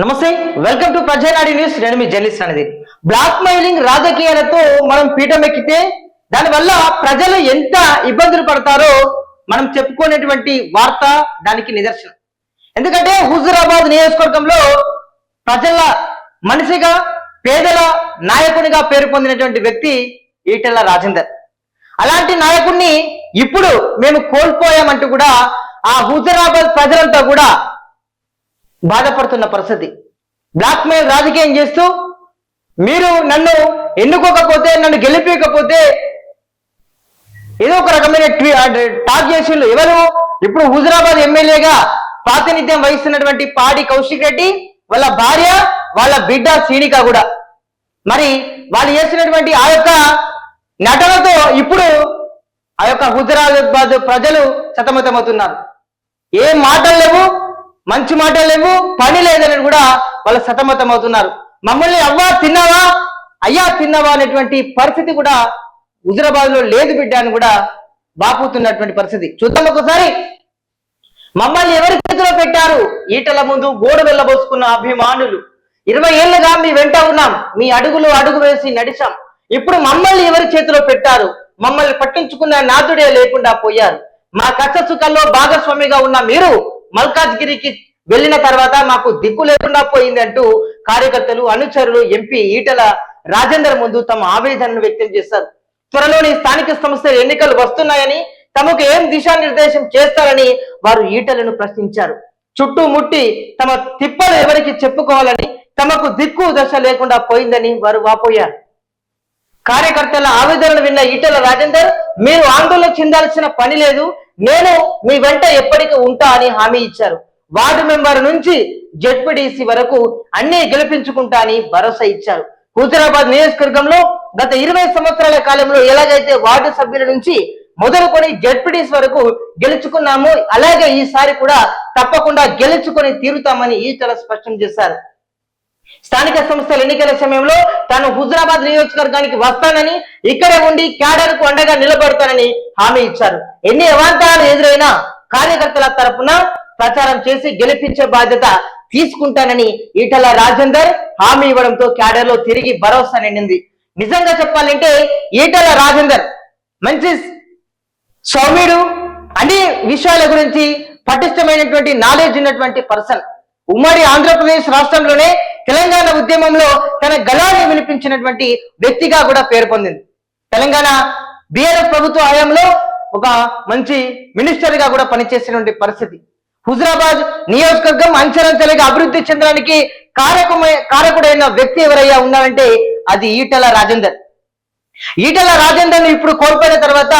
నమస్తే welcome to Prajanadi news. నేను మీ జర్నలిస్ట్ అనేది బ్లాక్ మెయిలింగ్ రాజకీయాలతో మనం పీఠం ఎక్కితే దానివల్ల ప్రజలు ఎంత ఇబ్బందులు పడతారో మనం చెప్పుకునేటువంటి వార్త దానికి నిదర్శనం. ఎందుకంటే హుజురాబాద్ నియోజకవర్గంలో ప్రజల మనిషిగా పేదల నాయకునిగా పేరు పొందినటువంటి వ్యక్తి ఈటెల రాజేందర్. అలాంటి నాయకుడిని ఇప్పుడు మేము కోల్పోయామంటూ కూడా ఆ హుజురాబాద్ ప్రజలంతా కూడా బాధపడుతున్న పరిస్థితి. బ్లాక్ మెయిల్ రాజకీయం చేస్తూ మీరు నన్ను ఎన్నుకోకపోతే నన్ను గెలిపించకపోతే ఏదో ఒక రకమైన టాక్ చేసిండు ఎవరు? ఇప్పుడు హుజరాబాద్ ఎమ్మెల్యేగా ప్రాతినిధ్యం వహిస్తున్నటువంటి పాడి కౌశిక్ రెడ్డి వాళ్ళ భార్య వాళ్ళ బిడ్డ సీనిక కూడా. మరి వాళ్ళు చేసినటువంటి ఆ యొక్క నటనతో ఇప్పుడు ఆ యొక్క హుజరాబాద్ ప్రజలు సతమతమవుతున్నారు. ఏ మాటలు లేవు. మంచి మాటలు లేవు పని లేదని కూడా వాళ్ళు సతమతం అవుతున్నారు. మమ్మల్ని అవ్వా తిన్నావా అయ్యా తిన్నావా అనేటువంటి పరిస్థితి కూడా హుజరాబాద్లో లేదు బిడ్డ అని కూడా బాపుతున్నటువంటి పరిస్థితి. చూద్దాం ఒకసారి. మమ్మల్ని ఎవరి చేతిలో పెట్టారు? ఈటల ముందు గోడు వెళ్ళబోసుకున్న అభిమానులు. ఇరవై ఏళ్ళుగా మీ వెంట ఉన్నాం. మీ అడుగులు అడుగు వేసి నడిచాం. ఇప్పుడు మమ్మల్ని ఎవరి చేతిలో పెట్టారు? మమ్మల్ని పట్టించుకున్న నాదుడే లేకుండా పోయారు. మా కష్ట సుఖాల్లో భాగస్వామిగా ఉన్న మీరు మల్కాజ్గిరికి వెళ్ళిన తర్వాత మాకు దిక్కు లేకుండా పోయింది అంటూ కార్యకర్తలు అనుచరులు ఎంపీ ఈటల రాజేందర్ ముందు తమ ఆవేదనను వ్యక్తం చేశారు. త్వరలోని స్థానిక సంస్థల ఎన్నికలు వస్తున్నాయని తమకు ఏం దిశానిర్దేశం చేస్తారని వారు ఈటలను ప్రశ్నించారు. చుట్టుముట్టి తమ తిప్పలు ఎవరికి చెప్పుకోవాలని తమకు దిక్కు దశ లేకుండా పోయిందని వారు వాపోయారు. కార్యకర్తల ఆవేదనలు విన్న ఈటల రాజేందర్ మీరు ఆందోళన చెందాల్సిన పని లేదు నేను మీ వెంట ఎప్పటికీ ఉంటా అని హామీ ఇచ్చారు. వార్డు మెంబర్ నుంచి జెడ్పీడీసీ వరకు అన్ని గెలిపించుకుంటా అని భరోసా ఇచ్చారు. హుజరాబాద్ నియోజకవర్గంలో గత ఇరవై సంవత్సరాల కాలంలో ఎలాగైతే వార్డు సభ్యుల నుంచి మొదలుకొని జెడ్పీడీసీ వరకు గెలుచుకున్నాము అలాగే ఈసారి కూడా తప్పకుండా గెలుచుకొని తీరుతామని ఈటల స్పష్టం చేశారు. స్థానిక సంస్థల ఎన్నికల సమయంలో తాను హుజరాబాద్ నియోజకవర్గానికి వస్తానని ఇక్కడే ఉండి క్యాడర్కు అండగా నిలబడతానని హామీ ఇచ్చారు. ఎన్ని అవాంతరాలు ఎదురైనా కార్యకర్తల తరపున ప్రచారం చేసి గెలిపించే బాధ్యత తీసుకుంటానని ఈటల రాజేందర్ హామీ ఇవ్వడంతో క్యాడర్లో తిరిగి భరోసా నిండింది. నిజంగా చెప్పాలంటే ఈటల రాజేందర్ మంచి సౌమ్యుడు అన్ని విషయాల గురించి పటిష్టమైనటువంటి నాలెడ్జ్ ఉన్నటువంటి పర్సన్ ఉమ్మడి ఆంధ్రప్రదేశ్ రాష్ట్రంలోనే తెలంగాణ ఉద్యమంలో తన గళాన్ని వినిపించినటువంటి వ్యక్తిగా కూడా పేరు పొందింది. తెలంగాణ బీఆర్ఎస్ ప్రభుత్వ హయాంలో ఒక మంచి మినిస్టర్గా కూడా పనిచేసినటువంటి పరిస్థితి. హుజరాబాద్ నియోజకవర్గం అంచెలంచెలుగా అభివృద్ధి చెందడానికి కారకమై కారకుడైన వ్యక్తి ఎవరయ్యా ఉన్నారంటే అది ఈటల రాజేందర్. ఈటల రాజేందర్ ఇప్పుడు కోల్పోయిన తర్వాత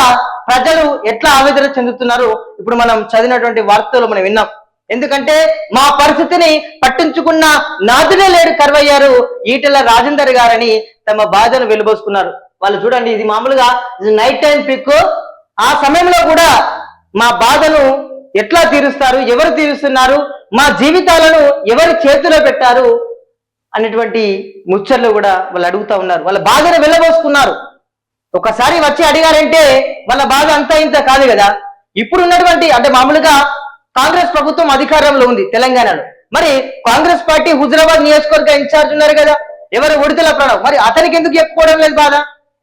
ప్రజలు ఎట్లా ఆవేదన చెందుతున్నారు? ఇప్పుడు మనం చదివినటువంటి వార్తలు మనం విన్నాం. ఎందుకంటే మా పరిస్థితిని పట్టించుకున్న నాదులే లేడు కరువయ్యారు. ఈటల రాజేందర్ గారని తమ బాధను వెలుబోసుకున్నారు. వాళ్ళు చూడండి ఇది మామూలుగా నైట్ టైం పిక్ ఆ సమయంలో కూడా మా బాధను ఎట్లా తీరుస్తారు ఎవరు తీరుస్తున్నారు మా జీవితాలను ఎవరి చేతిలో పెట్టారు అనేటువంటి ముచ్చర్లు కూడా వాళ్ళు అడుగుతా ఉన్నారు. వాళ్ళ బాధను వెళ్ళబోసుకున్నారు ఒకసారి వచ్చి అడిగారంటే వాళ్ళ బాధ అంతా ఇంత కాదు కదా. ఇప్పుడు ఉన్నటువంటి అంటే మామూలుగా కాంగ్రెస్ ప్రభుత్వం అధికారంలో ఉంది తెలంగాణలో. మరి కాంగ్రెస్ పార్టీ హుజరాబాద్ నియోజకవర్గ ఇన్ఛార్జ్ ఉన్నారు కదా? ఎవరు? ఉడితల ప్రణవ్. మరి అతనికి ఎందుకు చెప్పుకోవడం లేదు బాధ?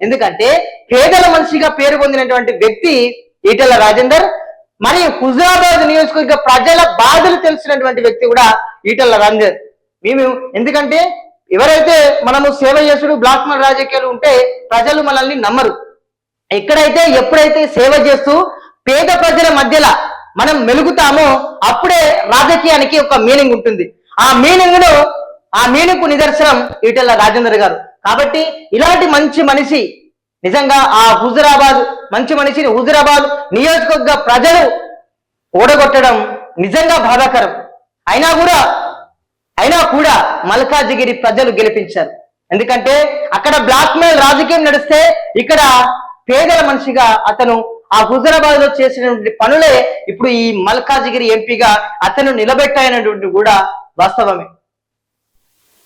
ఎందుకంటే పేదల మనిషిగా పేరు పొందినటువంటి వ్యక్తి ఈటెల రాజేందర్ మరి హుజరాబాద్ నియోజకవర్గ ప్రజల బాధలు తెలిసినటువంటి వ్యక్తి కూడా ఈటెల రాజేందర్. మేము ఎందుకంటే ఎవరైతే మనము సేవ చేసుడు బ్లాక్ మన రాజకీయాలు ఉంటే ప్రజలు మనల్ని నమ్మరు. ఎక్కడైతే ఎప్పుడైతే సేవ చేస్తూ పేద ప్రజల మధ్యలో మనం మెలుగుతామో అప్పుడే రాజకీయానికి ఒక మీనింగ్ ఉంటుంది. ఆ మీనింగ్ను ఆ మీనింగ్ నిదర్శనం ఈటెల రాజేందర్ గారు. కాబట్టి ఇలాంటి మంచి మనిషి నిజంగా ఆ హుజురాబాద్ మంచి మనిషిని హుజురాబాద్ నియోజకవర్గ ప్రజలు ఓడగొట్టడం నిజంగా బాధాకరం. అయినా కూడా అయినా కూడా మల్కాజిగిరి ప్రజలు గెలిపించారు. ఎందుకంటే అక్కడ బ్లాక్ మెయిల్ రాజకీయం నడిస్తే ఇక్కడ పేదల మనిషిగా అతను ఆ హుజరాబాద్లో చేసినటువంటి పనులే ఇప్పుడు ఈ మల్కాజిగిరి ఎంపీగా అతను నిలబెట్టాయనటువంటి కూడా వాస్తవమే.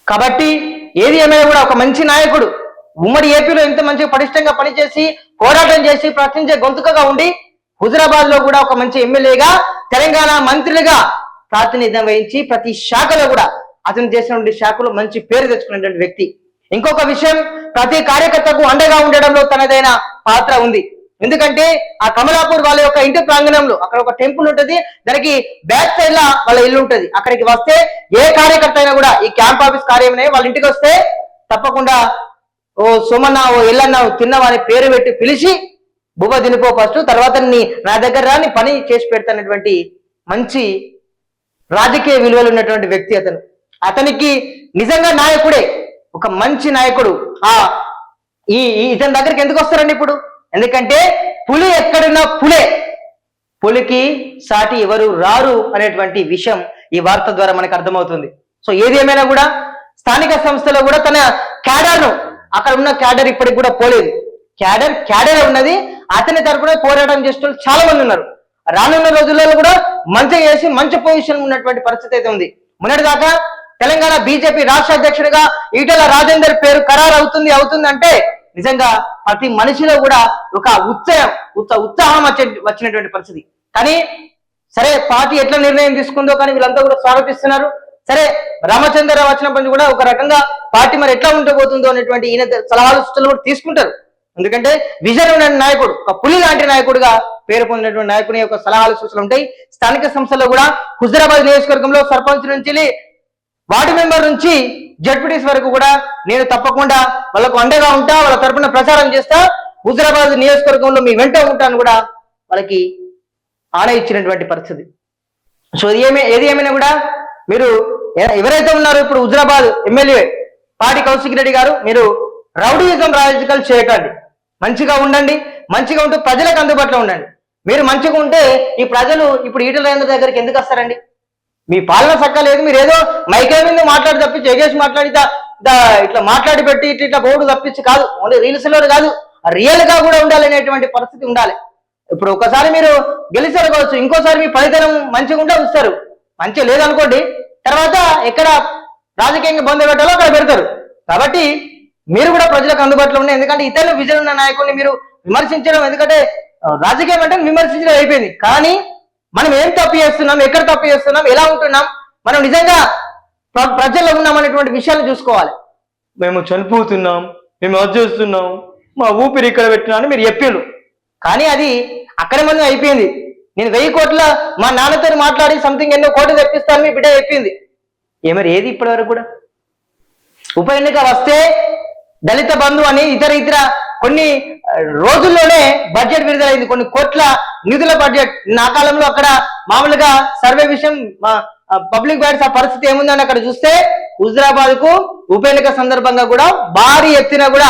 కాబట్టి ఏది ఏమైనా కూడా ఒక మంచి నాయకుడు ఉమ్మడి ఏపీలో ఇంత మంచిగా పటిష్టంగా పనిచేసి పోరాటం చేసి ప్రశ్నించే గొంతుకగా ఉండి హుజరాబాద్లో కూడా ఒక మంచి ఎమ్మెల్యేగా తెలంగాణ మంత్రులుగా ప్రాతినిధ్యం వహించి ప్రతి శాఖలో కూడా అతను చేసినటువంటి శాఖలో మంచి పేరు తెచ్చుకున్నటువంటి వ్యక్తి. ఇంకొక విషయం ప్రతి కార్యకర్తకు అండగా ఉండడంలో తనదైన పాత్ర ఉంది. ఎందుకంటే ఆ కమలాపూర్ వాళ్ళ యొక్క ఇంటి ప్రాంగణంలో అక్కడ ఒక టెంపుల్ ఉంటుంది. దానికి బ్యాక్ సైడ్ లా వాళ్ళ ఇల్లు ఉంటుంది. అక్కడికి వస్తే ఏ కార్యకర్త అయినా కూడా ఈ క్యాంప్ ఆఫీస్ కార్యమనే వాళ్ళ ఇంటికి వస్తే తప్పకుండా ఓ సోమన్న ఓ ఎల్లన్న తిన్నవా అని పేరు పెట్టి పిలిచి బువ్వ దినిపో ఫస్ట్. తర్వాత నీ నా దగ్గర రాని పని చేసి పెడతానటువంటి మంచి రాజకీయ విలువలు ఉన్నటువంటి వ్యక్తి అతను. అతనికి నిజంగా నాయకుడే. ఒక మంచి నాయకుడు. ఆ ఈ ఈ ఇతని దగ్గరికి ఎందుకు వస్తారండి ఇప్పుడు? ఎందుకంటే పులి ఎక్కడున్నా పులే. పులికి సాటి ఎవరు రారు అనేటువంటి విషయం ఈ వార్త ద్వారా మనకు అర్థమవుతుంది. సో ఏది ఏమైనా కూడా స్థానిక సంస్థలో కూడా తన క్యాడర్ను అక్కడ ఉన్న క్యాడర్ ఇప్పటికి కూడా పోలేదు. క్యాడర్ క్యాడర్ ఉన్నది. అతని తరపున పోరాటం చేస్తున్న చాలా మంది ఉన్నారు. రానున్న రోజులలో కూడా మంచి చేసి మంచి పొజిషన్ ఉన్నటువంటి పరిస్థితి అయితే ఉంది. మొన్నటిదాకా తెలంగాణ బీజేపీ రాష్ట్ర అధ్యక్షుడిగా ఈటల రాజేందర్ పేరు ఖరారు అవుతుంది అవుతుంది అంటే నిజంగా ప్రతి మనిషిలో కూడా ఒక ఉత్సాహం ఉత్సా ఉత్సాహం వచ్చే వచ్చినటువంటి పరిస్థితి. కానీ సరే పార్టీ ఎట్లా నిర్ణయం తీసుకుందో కానీ వీళ్ళంతా కూడా స్వాగతిస్తున్నారు. సరే రామచంద్రరావు వచ్చినప్పటి కూడా ఒక రకంగా పార్టీ మరి ఎట్లా ఉండబోతుందో అనేటువంటి ఈయన సలహాలు సూచనలు కూడా తీసుకుంటారు. ఎందుకంటే విజన్ ఉన్న నాయకుడు ఒక పులి లాంటి నాయకుడిగా పేరు పొందినటువంటి నాయకుని యొక్క సలహాలు సూచనలు ఉంటాయి. స్థానిక సంస్థల్లో కూడా హుజరాబాద్ నియోజకవర్గంలో సర్పంచ్ నుంచి వార్డు మెంబర్ నుంచి జడ్పీటీస్ వరకు కూడా నేను తప్పకుండా వాళ్ళకు అండగా ఉంటా వాళ్ళ తరపున ప్రచారం చేస్తా హుజరాబాద్ నియోజకవర్గంలో మీ వెంట ఉంటాను కూడా వాళ్ళకి ఆన ఇచ్చినటువంటి పరిస్థితి. సో ఏమే ఏది ఏమైనా కూడా మీరు ఎవరైతే ఉన్నారో ఇప్పుడు హుజరాబాద్ ఎమ్మెల్యే పాటి కౌశిక్ రెడ్డి గారు మీరు రౌడీయిజం రాజకీయాలు చేయకండి. మంచిగా ఉండండి మంచిగా ఉంటూ ప్రజలకు అందుబాటులో ఉండండి. మీరు మంచిగా ఉంటే ఈ ప్రజలు ఇప్పుడు ఈటల దగ్గరికి ఎందుకు వస్తారండి? మీ పాలన సక్కలేదు మీరు ఏదో మైకే మీద మాట్లాడి తప్పించి ఎగేసి మాట్లాడి ఇట్లా మాట్లాడి పెట్టి ఇట్లా ఇట్లా బోర్డు తప్పించి కాదు ఓన్లీ రీల్స్లో కాదు రియల్గా కూడా ఉండాలనేటువంటి పరిస్థితి ఉండాలి. ఇప్పుడు ఒకసారి మీరు గెలిచారు కావచ్చు ఇంకోసారి మీ ఫలితం మంచిగా ఉంటే వస్తారు. మంచిగా లేదనుకోండి తర్వాత ఎక్కడ రాజకీయంగా బంద్ పెట్టాలో అక్కడ పెడతారు. కాబట్టి మీరు కూడా ప్రజలకు అందుబాటులో ఉన్నాయి ఎందుకంటే ఇతరులు విజయనున్న నాయకుడిని మీరు విమర్శించడం ఎందుకంటే రాజకీయం అంటే విమర్శించడం అయిపోయింది. కానీ మనం ఏం తప్పు చేస్తున్నాం? ఎక్కడ తప్పు చేస్తున్నాం? ఎలా ఉంటున్నాం? మనం నిజంగా ప్ర- ప్రజల్లో ఉన్నాం అనేటువంటి విషయాలు చూసుకోవాలి. మేము చనిపోతున్నాం మేము అది చేస్తున్నాం మా ఊపిరి ఇక్కడ పెట్టినా మీరు చెప్పారు కానీ అది అక్కడ మనం అయిపోయింది. నేను వెయ్యి కోట్ల మా నాన్నతో మాట్లాడి సంథింగ్ ఎన్నో కోట్లు తెప్పిస్తాను మీ బిడ్డ చెప్పింది. ఏమరి ఏది ఇప్పటి వరకు కూడా? ఉప ఎన్నిక వస్తే దళిత బంధు అని ఇతర ఇతర కొన్ని రోజుల్లోనే బడ్జెట్ విడుదలైంది. కొన్ని కోట్ల నిధుల బడ్జెట్. నా కాలంలో అక్కడ మామూలుగా సర్వే విషయం పబ్లిక్ బ్యాడ్స్ ఆ పరిస్థితి ఏముందని అక్కడ చూస్తే హుజరాబాద్కు ఉప ఎన్నిక సందర్భంగా కూడా భారీ ఎత్తున కూడా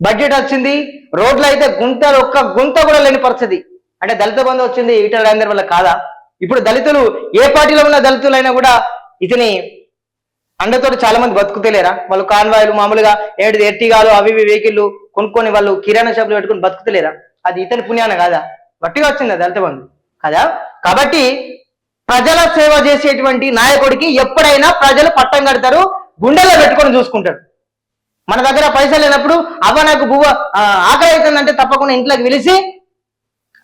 బడ్జెట్ వచ్చింది. రోడ్లు అయితే గుంత ఒక్క గుంత కూడా లేని పరిస్థితి. అంటే దళిత బంధు వచ్చింది ఈటల రాజేందర్ వల్ల కాదా? ఇప్పుడు దళితులు ఏ పార్టీలో ఉన్న దళితులైనా కూడా ఇతని అండతో చాలా మంది బతుకుతలేరా? వాళ్ళు కాన్వాయిలు మామూలుగా ఏడు ఎర్టిగాలు అవి ఇవి వెహికల్లు కొనుక్కొని వాళ్ళు కిరాణా షాపులు పెట్టుకొని బతుకుతలేరా? అది ఇతని పుణ్యాన కాదా? వట్టిగా వచ్చింది దళిత బంధు కదా? కాబట్టి ప్రజల సేవ చేసేటువంటి నాయకుడికి ఎప్పుడైనా ప్రజలు పట్టం కడతారు గుండెల్లో పెట్టుకొని చూసుకుంటారు. మన దగ్గర పైసలు లేనప్పుడు అవ్వ నాకు బువ్వ ఆకలి అవుతుందంటే తప్పకుండా ఇంట్లోకి పిలిచి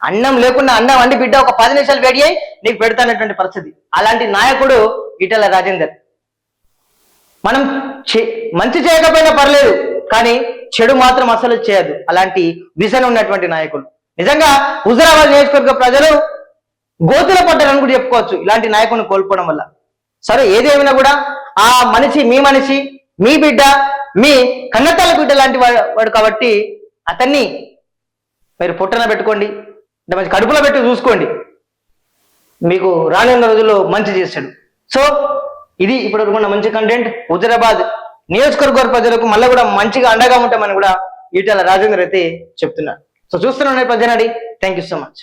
అన్నం లేకుండా అన్నం వండి బిడ్డ ఒక పది నిమిషాలు వేడి అయి నీకు పెడతానటువంటి పరిస్థితి. అలాంటి నాయకుడు ఈటల రాజేందర్. మనం చే- మంచి చేయకపోయినా పర్లేదు కానీ చెడు మాత్రం అసలు చేయదు. అలాంటి విజన్ ఉన్నటువంటి నాయకులు. నిజంగా హుజరాబాద్ నియోజకవర్గ ప్రజలు గోతుల పడ్డారని కూడా చెప్పుకోవచ్చు ఇలాంటి నాయకుని కోల్పోవడం వల్ల. సరే ఏదేమైనా కూడా ఆ మనిషి మీ మనిషి మీ బిడ్డ మీ కన్నతల బిడ్డ లాంటి వాడు వాడు కాబట్టి అతన్ని మీరు పుట్టన పెట్టుకోండి అంటే మంచి కడుపులో పెట్టి చూసుకోండి. మీకు రానున్న రోజుల్లో మంచి చేస్తాడు. సో ఇది ఇప్పటివరకు ఉన్న మంచి కంటెంట్ హుజరాబాద్ నియోజకవర్గ ప్రజలకు మళ్ళీ కూడా మంచిగా అండగా ఉంటామని కూడా ఈటల రాజేందర్ అయితే చెప్తున్నారు. సో చూస్తున్నాను Prajanadi thank you so much